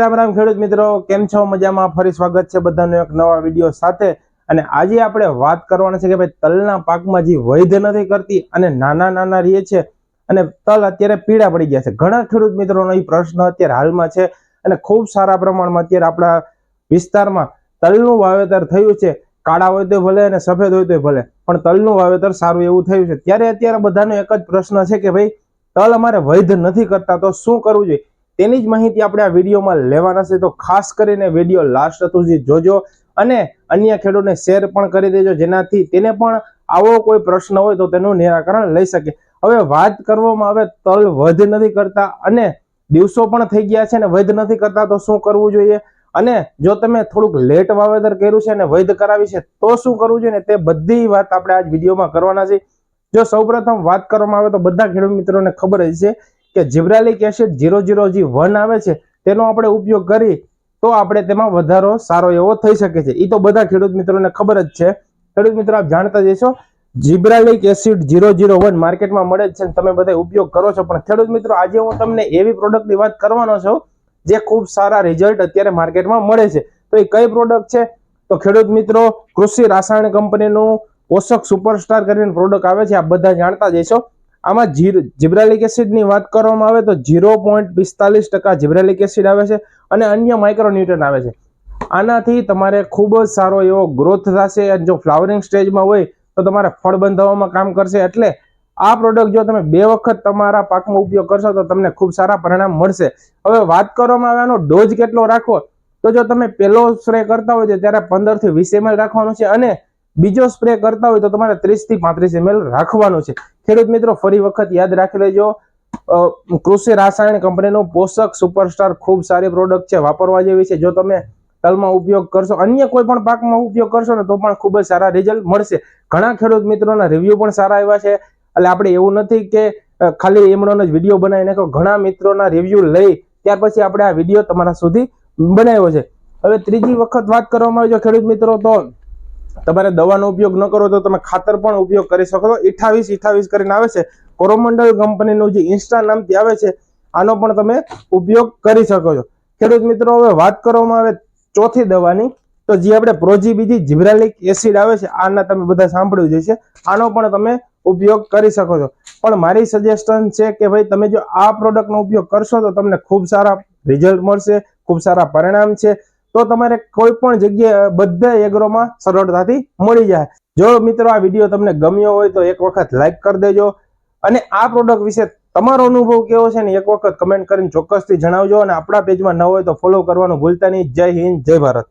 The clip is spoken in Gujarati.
રામ રામ ખેડૂત મિત્રો, કેમ છો? મજામાં? ફરી સ્વાગત છે બધાનો એક નવા વીડિયો સાથે. અને આજે આપણે વાત કરવાના છે કે ભાઈ, તલના પાકમાં જે વૈધ નથી કરતી અને નાના નાના રહે છે અને તલ અત્યારે પીળા પડી ગયા છે. ઘણા ખેડૂત મિત્રોનો એ પ્રશ્ન અત્યારે હાલમાં છે અને ખૂબ સારા પ્રમાણમાં અત્યારે આપણા વિસ્તારમાં તલનું વાવેતર થયું છે. કાળા હોય તો ભલે અને સફેદ હોય તો ભલે, પણ તલનું વાવેતર સારું એવું થયું છે. ત્યારે અત્યારે બધાનો એક જ પ્રશ્ન છે કે ભાઈ, તલ અમારે વૈધ નથી કરતા, તો શું કરવું જોઈએ? તેની જ માહિતી આપણે આ વિડીયોમાં લેવાના છે. તો ખાસ કરીને વીડિયો લાસ્ટ સુધી જોજો અને અન્ય ખેડૂતને શેર પણ કરી દેજો, જેનાથી તેને પણ આવો કોઈ પ્રશ્ન હોય તો તેનું નિરાકરણ લઈ શકે. હવે વાત કરવામાં આવે તલ વધ નથી કરતા અને દિવસો પણ થઈ ગયા છે ને વૈધ નથી કરતા તો શું કરવું જોઈએ? અને જો તમે થોડુંક લેટ વાવેતર કર્યું છે અને વૈધ કરાવી છે તો શું કરવું જોઈએ? તે બધી વાત આપણે આજ વિડીયોમાં કરવાના છે. જો સૌપ્રથમ વાત કરવામાં આવે તો બધા ખેડૂત મિત્રોને ખબર જ છે કે gibberellic acid zero zero G one આવે છે, તેનો આપણે ઉપયોગ કરી તો આપણે તેમાં વધારો સારો એવો થઈ શકે છે. એ તો બધા ખેડૂત મિત્રોને ખબર જ છે. ખેડૂત મિત્રો, આપ જાણતા જશો gibberellic acid zero zero one માર્કેટમાં મળે જ છે તમે બધા ઉપયોગ કરો છો. પણ ખેડૂત મિત્રો, આજે હું તમને એવી પ્રોડક્ટની વાત કરવાનો છું, જે ખૂબ સારા રિઝલ્ટ અત્યારે માર્કેટમાં મળે છે. તો એ કઈ પ્રોડક્ટ છે? તો ખેડૂત મિત્રો, કૃષિ રાસાયણ કંપનીનું પોષક સુપરસ્ટાર કરીને પ્રોડક્ટ આવે છે. આ બધા જાણતા જ હશો. આમાં જીબ્રાલિક એસિડની વાત કરવામાં આવે તો ઝીરો પોઈન્ટ પિસ્તાલીસ ટકા જીબ્રાલિક એસિડ આવે છે અને અન્ય માઇક્રોન્યુટન આવે છે. આનાથી તમારે ખૂબ જ સારો એવો ગ્રોથ થશે અને જો ફ્લાવરિંગ સ્ટેજમાં હોય તો તમારે ફળ બંધાવવામાં કામ કરશે એટલે આ પ્રોડક્ટ જો તમે બે વખત તમારા પાકમાં ઉપયોગ કરશો તો તમને ખૂબ સારા પરિણામ મળશે. હવે વાત કરવામાં આવે આનો ડોઝ કેટલો રાખવો? તો જો તમે પહેલો સ્પ્રે કરતા હોય ત્યારે પંદરથી વીસ એમએલ રાખવાનો છે અને બીજો સ્પ્રે કરતા હોય તો તમારે ત્રીસથી પાંત્રીસ એમએલ રાખવાનું છે. ખેડૂત મિત્રો, ફરી વખત યાદ રાખી લેજો કૃષિ રાસાયણ કંપનીનું પોષક સુપરસ્ટાર ખૂબ સારી પ્રોડક્ટ છે, વાપરવા જેવી છે. જો તમે તલમાં ઉપયોગ કરશો, અન્ય કોઈ પણ પાકમાં ઉપયોગ કરશો ને તો પણ ખૂબ જ સારા રિઝલ્ટ મળશે. ઘણા ખેડૂત મિત્રોના રિવ્યુ પણ સારા આવ્યા છે. એટલે આપણે એવું નથી કે ખાલી એમણોનો જ વીડિયો બનાવી નાખો ઘણા મિત્રોના રિવ્યુ લઈ, ત્યાર પછી આપણે આ વીડિયો તમારા સુધી બનાવ્યો છે. હવે ત્રીજી વખત વાત કરવામાં આવી જો ખેડૂત મિત્રો, તો તમારે દવાનો ઉપયોગ ન કરો તો તમે ખાતર પણ ઉપયોગ કરી શકો છો. અઠાવીસ અઠાવીસ કરીને આવે છે. કોરોમંડલ કંપનીનું જે ઇન્સ્ટા નામથી આવે છે, આનો પણ તમે ઉપયોગ કરી શકો છો. ખેડૂત મિત્રો, હવે વાત કરવામાં આવે ચોથી દવાની. તો જે આપણે પ્રોજી બીજી જીબ્રાલિક એસિડ આવે છે, આના તમે બધા સાંભળ્યું જ આનો પણ તમે ઉપયોગ કરી શકો છો. પણ મારી સજેશન છે કે ભાઈ, તમે જો આ પ્રોડક્ટનો ઉપયોગ કરશો તો તમને ખૂબ સારા રિઝલ્ટ મળશે, ખૂબ સારા પરિણામ છે. તો તમારે કોઈ પણ જગ્યાએ બધા એગ્રોમાં સરળતાથી મળી જાય. જો મિત્રો આ વીડિયો તમને ગમ્યો હોય તો એક વખત લાઈક કરી દેજો. અને આ પ્રોડક્ટ વિશે તમારો અનુભવ કેવો છે ને એક વખત કમેન્ટ કરીને ચોક્કસથી જણાવજો. અને આપણા પેજમાં ન હોય તો ફોલો કરવાનું ભૂલતા નહીં. જય હિન્દ, જય ભારત.